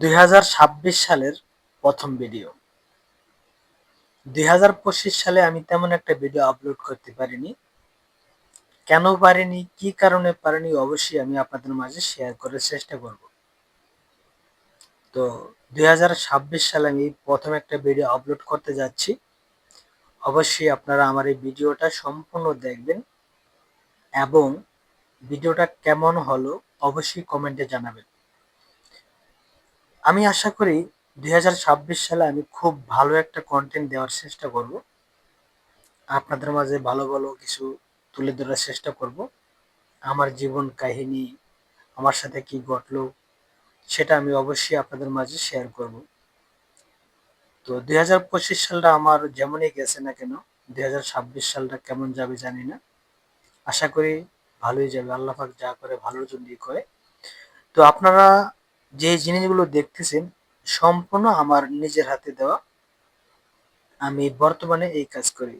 দুই হাজার ছাব্বিশ সালের প্রথম ভিডিও দুই হাজার পঁচিশ সালে আমি তেমন একটা ভিডিও আপলোড করতে পারিনি। কেন পারিনি, কি কারণে পারিনি, অবশ্যই আমি আপনাদের মাঝে শেয়ার করার চেষ্টা করব। তো দুই হাজার ছাব্বিশ সালে আমি প্রথম একটা ভিডিও আপলোড করতে যাচ্ছি। অবশ্যই আপনারা আমার এই ভিডিওটা সম্পূর্ণ দেখবেন এবং ভিডিওটা কেমন হলো, অবশ্যই কমেন্টে জানাবেন। আমি আশা করি দুই হাজার ছাব্বিশ সালে আমি খুব ভালো একটা কন্টেন্ট দেওয়ার চেষ্টা করব। আপনাদের মাঝে ভালো ভালো কিছু তুলে ধরার চেষ্টা করব। আমার জীবন কাহিনী, আমার সাথে কি ঘটলো, সেটা আমি অবশ্যই আপনাদের মাঝে শেয়ার করব। তো দুই হাজার পঁচিশ সালটা আমার যেমনই গেছে না কেন, দুই হাজার ছাব্বিশ সালটা কেমন যাবে জানি না। আশা করি ভালোই যাবে, আল্লাহ পাক যা করে ভালোর জন্যই করে। তো আপনারা যে জিনিসগুলো দেখতেছেন সম্পূর্ণ আমার নিজের হাতে দেওয়া। আমি বর্তমানে এই কাজ করি।